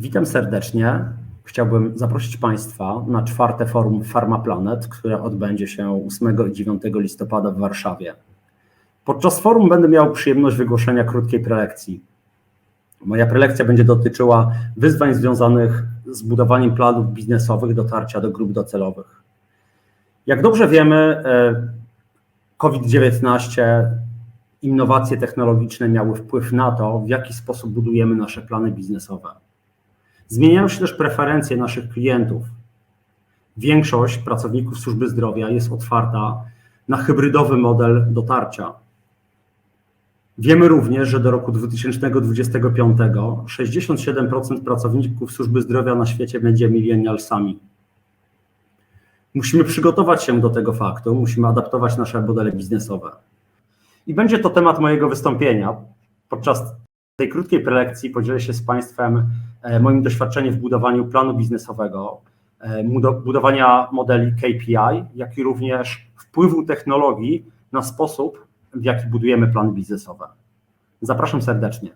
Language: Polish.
Witam serdecznie. Chciałbym zaprosić Państwa na czwarte forum PharmaPlanet, które odbędzie się 8 i 9 listopada w Warszawie. Podczas forum będę miał przyjemność wygłoszenia krótkiej prelekcji. Moja prelekcja będzie dotyczyła wyzwań związanych z budowaniem planów biznesowych dotarcia do grup docelowych. Jak dobrze wiemy, e, COVID-19, innowacje technologiczne miały wpływ na to, w jaki sposób budujemy nasze plany biznesowe. Zmieniają się też preferencje naszych klientów. Większość pracowników służby zdrowia jest otwarta na hybrydowy model dotarcia. Wiemy również, że do roku 2025 67% pracowników służby zdrowia na świecie będzie milenialsami. Musimy przygotować się do tego faktu, musimy adaptować nasze modele biznesowe. I będzie to temat mojego wystąpienia. Podczas tej krótkiej prelekcji podzielę się z Państwem e, moim doświadczeniem w budowaniu planu biznesowego, e, budowania modeli KPI, jak i również wpływu technologii na sposób, w jaki budujemy plany biznesowe. Zapraszam serdecznie.